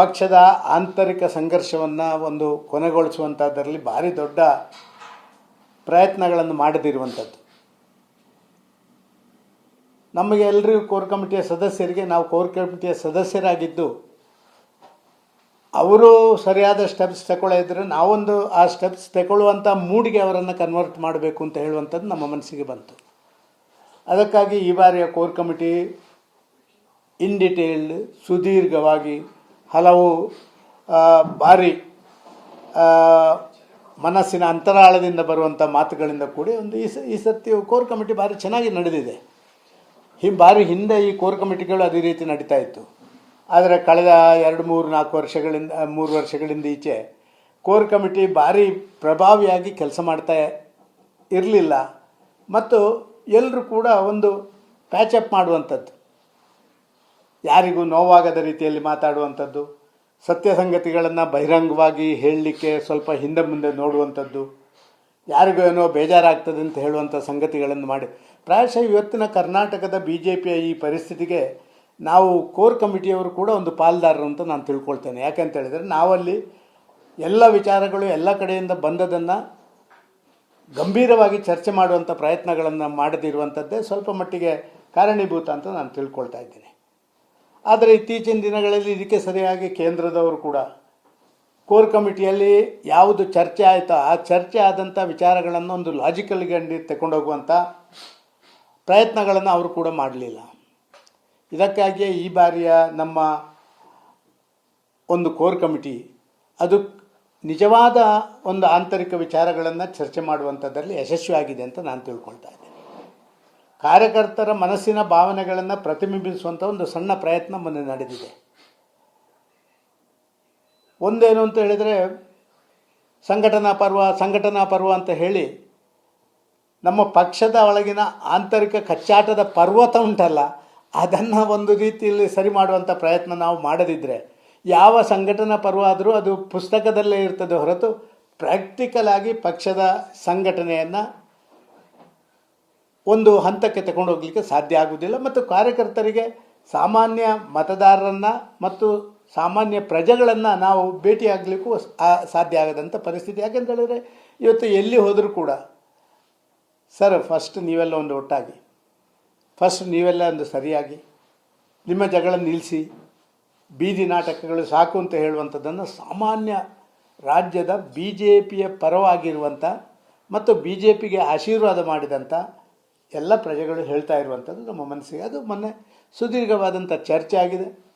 ಪಕ್ಷದ ಆಂತರಿಕ ಸಂಘರ್ಷವನ್ನು ಒಂದು ಕೊನೆಗೊಳಿಸುವಂಥದ್ದರಲ್ಲಿ ಭಾರಿ ದೊಡ್ಡ ಪ್ರಯತ್ನಗಳನ್ನು ಮಾಡದಿರುವಂಥದ್ದು ನಮಗೆ ಎಲ್ಲರಿಗೂ ಕೋರ್ ಕಮಿಟಿಯ ಸದಸ್ಯರಿಗೆ, ನಾವು ಕೋರ್ ಕಮಿಟಿಯ ಸದಸ್ಯರಾಗಿದ್ದು, ಅವರು ಸರಿಯಾದ ಸ್ಟೆಪ್ಸ್ ಇದ್ದರೆ ನಾವೊಂದು ಆ ಸ್ಟೆಪ್ಸ್ ತಗೊಳ್ಳುವಂಥ ಮೂಡಿಗೆ ಅವರನ್ನು ಕನ್ವರ್ಟ್ ಮಾಡಬೇಕು ಅಂತ ಹೇಳುವಂಥದ್ದು ನಮ್ಮ ಮನಸ್ಸಿಗೆ ಬಂತು. ಅದಕ್ಕಾಗಿ ಈ ಬಾರಿಯ ಕೋರ್ ಕಮಿಟಿ ಇನ್ ಡಿಟೇಲ್ಡ್ ಸುದೀರ್ಘವಾಗಿ ಹಲವು ಬಾರಿ ಮನಸ್ಸಿನ ಅಂತರಾಳದಿಂದ ಬರುವಂಥ ಮಾತುಗಳಿಂದ ಕೂಡಿ ಒಂದು ಈ ಸ, ಈ ಸರ್ತಿ ಕೋರ್ ಕಮಿಟಿ ಭಾರಿ ಚೆನ್ನಾಗಿ ನಡೆದಿದೆ. ಈ ಬಾರಿ ಹಿಂದೆ ಈ ಕೋರ್ ಕಮಿಟಿಗಳು ಅದೇ ರೀತಿ ನಡೀತಾ ಇತ್ತು. ಆದರೆ ಕಳೆದ ಎರಡು, ಮೂರು, ನಾಲ್ಕು ವರ್ಷಗಳಿಂದ, ಮೂರು ವರ್ಷಗಳಿಂದ ಈಚೆ ಕೋರ್ ಕಮಿಟಿ ಭಾರಿ ಪ್ರಭಾವಿಯಾಗಿ ಕೆಲಸ ಮಾಡ್ತಾ ಇರಲಿಲ್ಲ. ಮತ್ತು ಎಲ್ಲರೂ ಕೂಡ ಒಂದು ಪ್ಯಾಚಪ್ ಮಾಡುವಂಥದ್ದು. ಯಾರಿಗೂ ನೋವಾಗದ ರೀತಿಯಲ್ಲಿ ಮಾತಾಡುವಂಥದ್ದು ಸತ್ಯ ಸಂಗತಿಗಳನ್ನು ಬಹಿರಂಗವಾಗಿ ಹೇಳಲಿಕ್ಕೆ ಸ್ವಲ್ಪ ಹಿಂದೆ ಮುಂದೆ ನೋಡುವಂಥದ್ದು, ಯಾರಿಗೂ ಏನೋ ಬೇಜಾರಾಗ್ತದೆ ಅಂತ ಹೇಳುವಂಥ ಸಂಗತಿಗಳನ್ನು ಮಾಡಿ. ಪ್ರಾಯಶಃ ಇವತ್ತಿನ ಕರ್ನಾಟಕದ ಬಿ ಜೆ ಪಿಯ ಈ ಪರಿಸ್ಥಿತಿಗೆ ನಾವು ಕೋರ್ ಕಮಿಟಿಯವರು ಕೂಡ ಒಂದು ಪಾಲ್ದಾರರು ಅಂತ ನಾನು ತಿಳ್ಕೊಳ್ತೇನೆ. ಯಾಕೆಂತ ಹೇಳಿದರೆ ನಾವಲ್ಲಿ ಎಲ್ಲ ವಿಚಾರಗಳು ಎಲ್ಲ ಕಡೆಯಿಂದ ಬಂದದನ್ನು ಗಂಭೀರವಾಗಿ ಚರ್ಚೆ ಮಾಡುವಂಥ ಪ್ರಯತ್ನಗಳನ್ನು ಮಾಡದಿರುವಂಥದ್ದೇ ಸ್ವಲ್ಪ ಮಟ್ಟಿಗೆ ಕಾರಣೀಭೂತ ಅಂತ ನಾನು ತಿಳ್ಕೊಳ್ತಾ ಇದ್ದೀನಿ. ಆದರೆ ಇತ್ತೀಚಿನ ದಿನಗಳಲ್ಲಿ ಇದಕ್ಕೆ ಸರಿಯಾಗಿ ಕೇಂದ್ರದವರು ಕೂಡ ಕೋರ್ ಕಮಿಟಿಯಲ್ಲಿ ಯಾವುದು ಚರ್ಚೆ ಆಯಿತೋ ಆ ಚರ್ಚೆ ಆದಂಥ ವಿಚಾರಗಳನ್ನು ಒಂದು ಲಾಜಿಕಲ್ ಗಂಡಿ ತಗೊಂಡೋಗುವಂಥ ಪ್ರಯತ್ನಗಳನ್ನು ಅವರು ಕೂಡ ಮಾಡಲಿಲ್ಲ. ಇದಕ್ಕಾಗಿಯೇ ಈ ಬಾರಿಯ ನಮ್ಮ ಒಂದು ಕೋರ್ ಕಮಿಟಿ ಅದು ನಿಜವಾದ ಒಂದು ಆಂತರಿಕ ವಿಚಾರಗಳನ್ನು ಚರ್ಚೆ ಮಾಡುವಂಥದ್ದಲ್ಲಿ ಯಶಸ್ವಿಯಾಗಿದೆ ಅಂತ ನಾನು ತಿಳ್ಕೊಳ್ತಾ ಕಾರ್ಯಕರ್ತರ ಮನಸ್ಸಿನ ಭಾವನೆಗಳನ್ನು ಪ್ರತಿಬಿಂಬಿಸುವಂಥ ಒಂದು ಸಣ್ಣ ಪ್ರಯತ್ನ ಮೊನ್ನೆ ನಡೆದಿದೆ. ಒಂದೇನು ಅಂತ ಹೇಳಿದರೆ, ಸಂಘಟನಾ ಪರ್ವ ಸಂಘಟನಾ ಪರ್ವ ಅಂತ ಹೇಳಿ ನಮ್ಮ ಪಕ್ಷದ ಒಳಗಿನ ಆಂತರಿಕ ಕಚ್ಚಾಟದ ಪರ್ವತ ಉಂಟಲ್ಲ, ಅದನ್ನು ಒಂದು ರೀತಿಯಲ್ಲಿ ಸರಿ ಮಾಡುವಂಥ ಪ್ರಯತ್ನ ನಾವು ಮಾಡದಿದ್ದರೆ ಯಾವ ಸಂಘಟನಾ ಪರ್ವ ಆದರೂ ಅದು ಪುಸ್ತಕದಲ್ಲೇ ಇರ್ತದೆ ಹೊರತು ಪ್ರಾಕ್ಟಿಕಲ್ ಆಗಿ ಪಕ್ಷದ ಸಂಘಟನೆಯನ್ನು ಒಂದು ಹಂತಕ್ಕೆ ತಗೊಂಡು ಹೋಗಲಿಕ್ಕೆ ಸಾಧ್ಯ ಆಗುವುದಿಲ್ಲ ಮತ್ತು ಕಾರ್ಯಕರ್ತರಿಗೆ ಸಾಮಾನ್ಯ ಮತದಾರರನ್ನು ಮತ್ತು ಸಾಮಾನ್ಯ ಪ್ರಜೆಗಳನ್ನು ನಾವು ಭೇಟಿಯಾಗಲಿಕ್ಕೂ ಸಾಧ್ಯ ಆಗದಂಥ ಪರಿಸ್ಥಿತಿ. ಯಾಕೆಂತ ಹೇಳಿದರೆ ಇವತ್ತು ಎಲ್ಲಿ ಹೋದರೂ ಕೂಡ ಸರ್ ಫಸ್ಟ್ ನೀವೆಲ್ಲ ಒಂದು ಒಟ್ಟಾಗಿ ಫಸ್ಟ್ ನೀವೆಲ್ಲ ಒಂದು ಸರಿಯಾಗಿ, ನಿಮ್ಮ ಜಗಳ ನಿಲ್ಲಿಸಿ ಬೀದಿ ನಾಟಕಗಳು ಸಾಕು ಅಂತ ಹೇಳುವಂಥದ್ದನ್ನು ಸಾಮಾನ್ಯ ರಾಜ್ಯದ ಬಿ ಜೆ ಪಿಯ ಪರವಾಗಿರುವಂಥ ಮತ್ತು ಬಿ ಜೆ ಪಿಗೆ ಆಶೀರ್ವಾದ ಮಾಡಿದಂಥ ಎಲ್ಲ ಪ್ರಜೆಗಳು ಹೇಳ್ತಾ ಇರುವಂಥದ್ದು ನಮ್ಮ ಮನಸ್ಸಿಗೆ. ಅದು ಮೊನ್ನೆ ಸುದೀರ್ಘವಾದಂಥ ಚರ್ಚೆ ಆಗಿದೆ.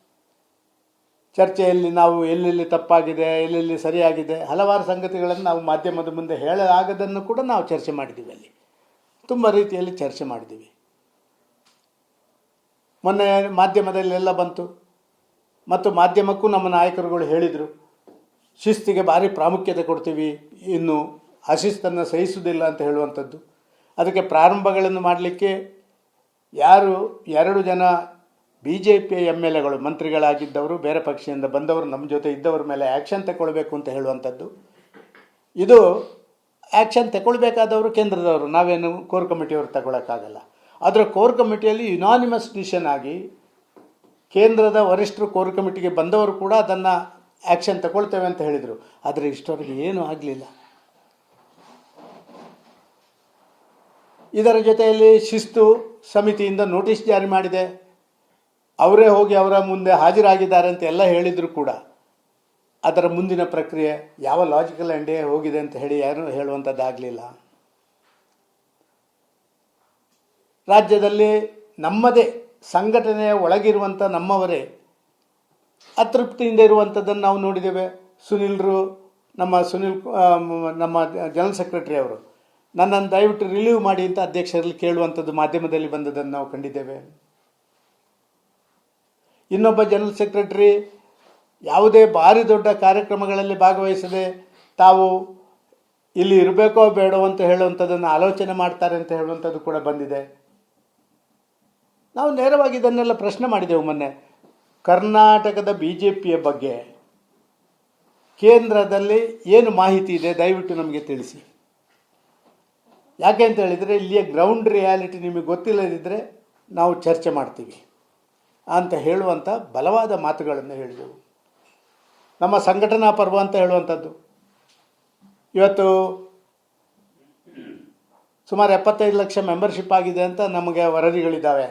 ಚರ್ಚೆಯಲ್ಲಿ ನಾವು ಎಲ್ಲೆಲ್ಲಿ ತಪ್ಪಾಗಿದೆ, ಎಲ್ಲೆಲ್ಲಿ ಸರಿಯಾಗಿದೆ, ಹಲವಾರು ಸಂಗತಿಗಳನ್ನು ನಾವು ಮಾಧ್ಯಮದ ಮುಂದೆ ಹೇಳಲಾಗದನ್ನು ಕೂಡ ನಾವು ಚರ್ಚೆ ಮಾಡಿದ್ದೀವಿ ಅಲ್ಲಿ. ತುಂಬ ರೀತಿಯಲ್ಲಿ ಚರ್ಚೆ ಮಾಡಿದ್ದೀವಿ. ಮೊನ್ನೆ ಮಾಧ್ಯಮದಲ್ಲೆಲ್ಲ ಬಂತು. ಮತ್ತು ಮಾಧ್ಯಮಕ್ಕೂ ನಮ್ಮ ನಾಯಕರುಗಳು ಹೇಳಿದರು, ಶಿಸ್ತಿಗೆ ಭಾರಿ ಪ್ರಾಮುಖ್ಯತೆ ಕೊಡ್ತೀವಿ, ಇನ್ನು ಅಶಿಸ್ತನ್ನು ಸಹಿಸುವುದಿಲ್ಲ ಅಂತ ಹೇಳುವಂಥದ್ದು. ಅದಕ್ಕೆ ಪ್ರಾರಂಭಗಳನ್ನು ಮಾಡಲಿಕ್ಕೆ ಯಾರು ಎರಡು ಜನ B J P M L ಎಗಳು ಮಂತ್ರಿಗಳಾಗಿದ್ದವರು, ಬೇರೆ ಪಕ್ಷದಿಂದ ಬಂದವರು, ನಮ್ಮ ಜೊತೆ ಇದ್ದವ್ರ ಮೇಲೆ ಆ್ಯಕ್ಷನ್ ತಗೊಳ್ಬೇಕು ಅಂತ ಹೇಳುವಂಥದ್ದು. ಇದು ಆ್ಯಕ್ಷನ್ ತಗೊಳ್ಬೇಕಾದವರು ಕೇಂದ್ರದವರು, ನಾವೇನು ಕೋರ್ ಕಮಿಟಿಯವರು ತಗೊಳ್ಳೋಕ್ಕಾಗಲ್ಲ ಆದರೆ ಕೋರ್ ಕಮಿಟಿಯಲ್ಲಿ ಯುನಾನಿಮಸ್ ಡಿಸಿಷನ್ ಆಗಿ ಕೇಂದ್ರದ ವರಿಷ್ಠರು ಕೋರ್ ಕಮಿಟಿಗೆ ಬಂದವರು ಕೂಡ ಅದನ್ನು ಆ್ಯಕ್ಷನ್ ತಗೊಳ್ತೇವೆ ಅಂತ ಹೇಳಿದರು. ಆದರೆ ಇಷ್ಟವರೆಗೆ ಏನೂ ಆಗಲಿಲ್ಲ. ಇದರ ಜೊತೆಯಲ್ಲಿ ಶಿಸ್ತು ಸಮಿತಿಯಿಂದ ನೋಟಿಸ್ ಜಾರಿ ಮಾಡಿದೆ. ಅವರೇ ಹೋಗಿ ಅವರ ಮುಂದೆ ಹಾಜರಾಗಿದ್ದಾರೆ ಅಂತ ಎಲ್ಲ ಹೇಳಿದರೂ ಕೂಡ. ಅದರ ಮುಂದಿನ ಪ್ರಕ್ರಿಯೆ ಯಾವ ಲಾಜಿಕಲ್ ಎಂಡೇ ಹೋಗಿದೆ ಅಂತ ಹೇಳಿ ಯಾರೂ ಹೇಳುವಂಥದ್ದಾಗಲಿಲ್ಲ ರಾಜ್ಯದಲ್ಲಿ ನಮ್ಮದೇ ಸಂಘಟನೆಯ ಒಳಗಿರುವಂಥ ನಮ್ಮವರೇ ಅತೃಪ್ತಿಯಿಂದ ಇರುವಂಥದ್ದನ್ನು ನಾವು ನೋಡಿದ್ದೇವೆ. ಸುನಿಲ್ರು ನಮ್ಮ ಸುನಿಲ್ ನಮ್ಮ ಜನರಲ್ ಸೆಕ್ರೆಟರಿ ಅವರು. ನನ್ನನ್ನು ದಯವಿಟ್ಟು ರಿಲೀವ್ ಮಾಡಿ ಅಂತ ಅಧ್ಯಕ್ಷರಲ್ಲಿ ಕೇಳುವಂಥದ್ದು ಮಾಧ್ಯಮದಲ್ಲಿ ಬಂದದನ್ನು ನಾವು ಕಂಡಿದ್ದೇವೆ. ಇನ್ನೊಬ್ಬ ಜನರಲ್ ಸೆಕ್ರೆಟರಿ ಯಾವುದೇ ಭಾರಿ ದೊಡ್ಡ ಕಾರ್ಯಕ್ರಮಗಳಲ್ಲಿ ಭಾಗವಹಿಸದೆ ತಾವು ಇಲ್ಲಿ ಇರಬೇಕೋ ಬೇಡೋ ಅಂತ ಹೇಳುವಂಥದ್ದನ್ನು ಆಲೋಚನೆ ಮಾಡ್ತಾರೆ ಅಂತ ಹೇಳುವಂಥದ್ದು ಕೂಡ ಬಂದಿದೆ. ನಾವು ನೇರವಾಗಿ ಇದನ್ನೆಲ್ಲ ಪ್ರಶ್ನೆ ಮಾಡಿದೆವು ಮೊನ್ನೆ. ಕರ್ನಾಟಕದ ಬಿ ಜೆ ಪಿಯ ಬಗ್ಗೆ ಕೇಂದ್ರದಲ್ಲಿ ಏನು ಮಾಹಿತಿ ಇದೆ ದಯವಿಟ್ಟು ನಮಗೆ ತಿಳಿಸಿ. ಯಾಕೆ ಅಂತ ಹೇಳಿದರೆ ಇಲ್ಲಿಯ ಗ್ರೌಂಡ್ ರಿಯಾಲಿಟಿ ನಿಮಗೆ ಗೊತ್ತಿಲ್ಲದಿದ್ದರೆ ನಾವು ಚರ್ಚೆ ಮಾಡ್ತೀವಿ ಅಂತ ಹೇಳುವಂಥ ಬಲವಾದ ಮಾತುಗಳನ್ನು ಹೇಳಿದೆವು. ನಮ್ಮ ಸಂಘಟನಾ ಪರ್ವ ಅಂತ ಹೇಳುವಂಥದ್ದು. ಇವತ್ತು ಸುಮಾರು ಎಪ್ಪತ್ತೈದು ಲಕ್ಷ ಮೆಂಬರ್ಶಿಪ್ ಆಗಿದೆ ಅಂತ ನಮಗೆ ವರದಿಗಳಿದ್ದಾವೆ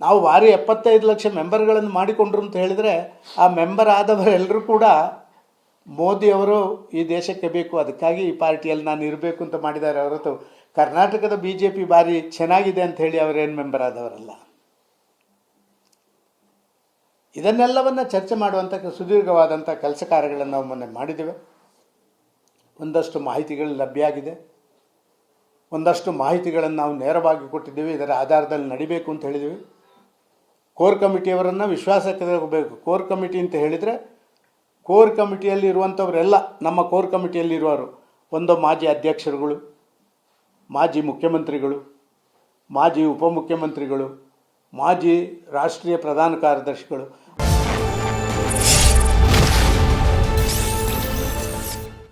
ನಾವು ವಾರಿ ಎಪ್ಪತ್ತೈದು ಲಕ್ಷ ಮೆಂಬರ್ಗಳನ್ನು ಮಾಡಿಕೊಂಡ್ರು ಅಂತ ಹೇಳಿದರೆ ಆ ಮೆಂಬರ್ ಆದವರೆಲ್ಲರೂ ಕೂಡ ಮೋದಿಯವರು ಈ ದೇಶಕ್ಕೆ ಬೇಕು, ಅದಕ್ಕಾಗಿ ಈ ಪಾರ್ಟಿಯಲ್ಲಿ ನಾನು ಇರಬೇಕು ಅಂತ ಮಾಡಿದ್ದಾರೆ. ಹೊರತು ಕರ್ನಾಟಕದ ಬಿ ಜೆ ಪಿ ಭಾರಿ ಚೆನ್ನಾಗಿದೆ ಅಂತ ಹೇಳಿ ಅವರೇನು ಮೆಂಬರ್ ಆದವರಲ್ಲ. ಇದನ್ನೆಲ್ಲವನ್ನು ಚರ್ಚೆ ಮಾಡುವಂಥ ಸುದೀರ್ಘವಾದಂಥ ಕೆಲಸ ಕಾರ್ಯಗಳನ್ನು ನಾವು ಮೊನ್ನೆ ಮಾಡಿದ್ದೇವೆ. ಒಂದಷ್ಟು ಮಾಹಿತಿಗಳು ಲಭ್ಯ ಆಗಿದೆ. ಒಂದಷ್ಟು ಮಾಹಿತಿಗಳನ್ನು ನಾವು ನೇರವಾಗಿ ಕೊಟ್ಟಿದ್ದೀವಿ. ಇದರ ಆಧಾರದಲ್ಲಿ ನಡಿಬೇಕು ಅಂತ ಹೇಳಿದ್ದೀವಿ. ಕೋರ್ ಕಮಿಟಿಯವರನ್ನು ವಿಶ್ವಾಸಕ್ಕೆ ತಗೋಬೇಕು ಕೋರ್ ಕಮಿಟಿ ಅಂತ ಹೇಳಿದರೆ ಕೋರ್ ಕಮಿಟಿಯಲ್ಲಿ ಇರುವಂಥವರೆಲ್ಲ ನಮ್ಮ ಕೋರ್ ಕಮಿಟಿಯಲ್ಲಿರುವವರು ಒಂದು ಮಾಜಿ ಅಧ್ಯಕ್ಷರುಗಳು, ಮಾಜಿ ಮುಖ್ಯಮಂತ್ರಿಗಳು, ಮಾಜಿ ಉಪಮುಖ್ಯಮಂತ್ರಿಗಳು, ಮಾಜಿ ರಾಷ್ಟ್ರೀಯ ಪ್ರಧಾನ ಕಾರ್ಯದರ್ಶಿಗಳು.